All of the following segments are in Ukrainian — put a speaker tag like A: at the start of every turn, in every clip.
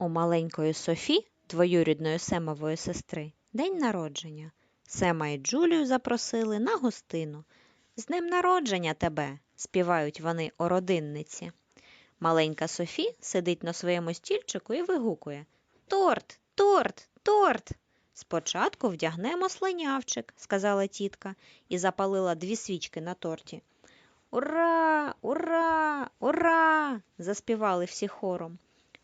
A: У маленької Софі, двоюрідної Семової сестри, день народження. Сема і Джулію запросили на гостину. З днем народження тебе, співають вони о родинниці. Маленька Софі сидить на своєму стільчику і вигукує Торт, торт, торт. Спочатку вдягнемо слинявчик, сказала тітка і запалила дві свічки на торті. Ура, ура, ура! заспівали всі хором.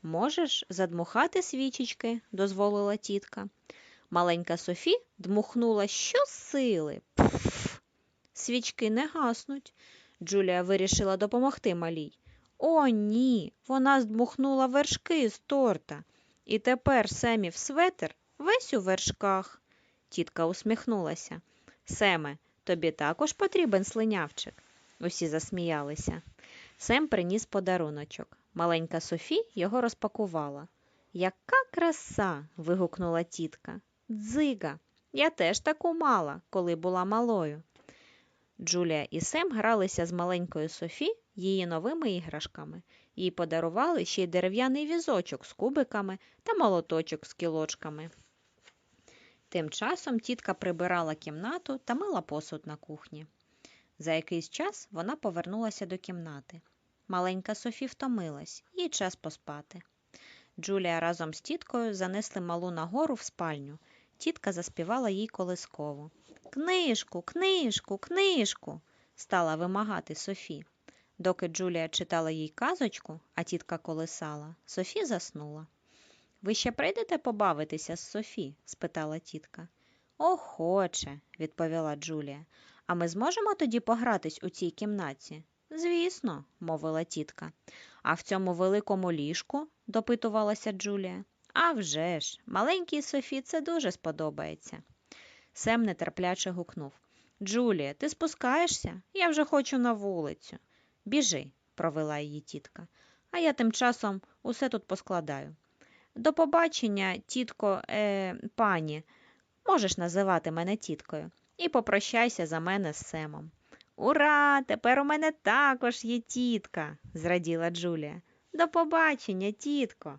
A: Можеш задмухати свічечки, дозволила тітка. Маленька Софі дмухнула щосили. Пф! Свічки не гаснуть. Джулія вирішила допомогти малій. О, ні, вона здмухнула вершки з торта. І тепер Семів светер весь у вершках. Тітка усміхнулася. Семе, тобі також потрібен слинявчик. Усі засміялися. Сем приніс подаруночок. Маленька Софі його розпакувала. Яка краса. вигукнула тітка. Дзига. Я теж таку мала, коли була малою. Джулія і Сем гралися з маленькою Софі її новими іграшками. Їй подарували ще й дерев'яний візочок з кубиками та молоточок з кілочками. Тим часом тітка прибирала кімнату та мила посуд на кухні. За якийсь час вона повернулася до кімнати. Маленька Софі втомилась, їй час поспати. Джулія разом з тіткою занесли малу нагору в спальню. Тітка заспівала їй колискову. Книжку, книжку, книжку, стала вимагати Софі. Доки Джулія читала їй казочку, а тітка колисала, Софі заснула. Ви ще прийдете побавитися з Софі? спитала тітка. Охоче, відповіла Джулія. А ми зможемо тоді погратись у цій кімнаті? Звісно, мовила тітка. А в цьому великому ліжку? допитувалася Джулія. «А вже ж, маленькій Софі це дуже сподобається. Сем нетерпляче гукнув. Джулія, ти спускаєшся? Я вже хочу на вулицю. Біжи, провела її тітка, а я тим часом усе тут поскладаю. До побачення, тітко, е, пані, можеш називати мене тіткою, і попрощайся за мене з Семом. Ура! Тепер у мене також є тітка, зраділа Джулія. До побачення, тітко.